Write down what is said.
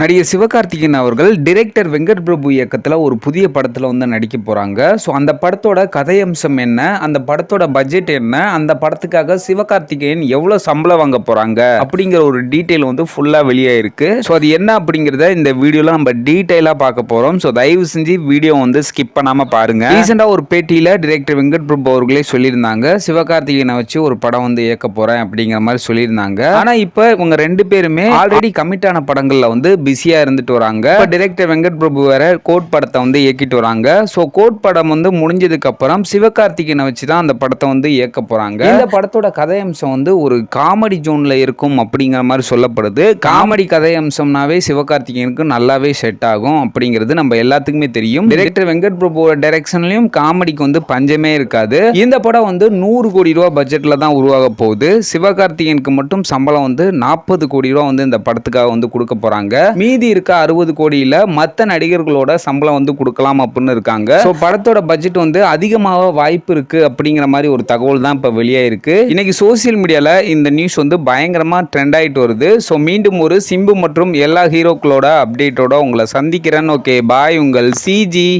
நடிகர் சிவகார்த்திகேயன் அவர்கள் டிரெக்டர் வெங்கட் பிரபு இயக்கத்தில் ஒரு புதிய படத்தில் வந்து நடிக்க போகிறாங்க ஸோ அந்த படத்தோட கதையம்சம் என்ன? அந்த படத்தோட பட்ஜெட் என்ன? அந்த படத்துக்காக சிவகார்த்திகேயன் எவ்வளோ சம்பளம் வாங்க போகிறாங்க அப்படிங்கிற ஒரு டீட்டெயில் வந்து ஃபுல்லாக வெளியாயிருக்கு ஸோ அது என்ன அப்படிங்கிறத இந்த வீடியோவில் நம்ம டீட்டெயிலாக பார்க்க போகிறோம் ஸோ தயவு செஞ்சு வீடியோ வந்து ஸ்கிப் பண்ணாமல் பாருங்க. ரீசெண்டாக ஒரு பேட்டியில் டிரெக்டர் வெங்கட் பிரபு அவர்களே சொல்லியிருந்தாங்க. சிவகார்த்திகேயனை வச்சு ஒரு படம் வந்து இயக்க போகிறேன் அப்படிங்கிற மாதிரி சொல்லியிருந்தாங்க. ஆனால் இப்போ இவங்க ரெண்டு பேருமே ஆல்ரெடி கமிட்டான படங்களில் வந்து பிஸியா இருந்துட்டு வராங்க. டிரெக்டர் வெங்கட் பிரபு வேற கோட் படத்தை வந்து இயக்கிட்டு வராங்க. ஸோ கோட் படம் வந்து முடிஞ்சதுக்கு அப்புறம் சிவகார்த்திகேயனை வச்சு தான் அந்த படத்தை வந்து இயக்க போறாங்க. இந்த படத்தோட கதையம்சம் வந்து ஒரு காமெடி ஜோன்ல இருக்கும் அப்படிங்கிற மாதிரி சொல்லப்படுது. காமெடி கதையம்சம்னாவே சிவகார்த்திகேயனுக்கு நல்லாவே செட் ஆகும் அப்படிங்கிறது நம்ம எல்லாத்துக்குமே தெரியும். டிரெக்டர் வெங்கட் பிரபுவோட டைரக்ஷன்லயும் காமெடிக்கு வந்து பஞ்சமே இருக்காது. இந்த படம் வந்து நூறு கோடி ரூபா பட்ஜெட்ல தான் உருவாக போகுது. சிவகார்த்திகேயனுக்கு மட்டும் சம்பளம் வந்து நாற்பது கோடி ரூபா வந்து இந்த படத்துக்காக வந்து கொடுக்க போறாங்க. மீதி இருக்க அறுபது கோடியில மற்ற நடிகர்களோட சம்பளம் வந்து கொடுக்கலாம் அப்படின்னு இருக்காங்க. ஸோ படத்தோட பட்ஜெட் வந்து அதிகமாக வாய்ப்பு இருக்கு அப்படிங்கிற மாதிரி ஒரு தகவல் தான் இப்போ வெளியாயிருக்கு. இன்னைக்கு சோசியல் மீடியால இந்த நியூஸ் வந்து பயங்கரமா ட்ரெண்ட் ஆயிட்டு வருது. ஸோ மீண்டும் ஒரு சிம்பு மற்றும் எல்லா ஹீரோக்களோட அப்டேட்டோட உங்களை சந்திக்கிறேன். ஓகே பாய் உங்கள் சிஜி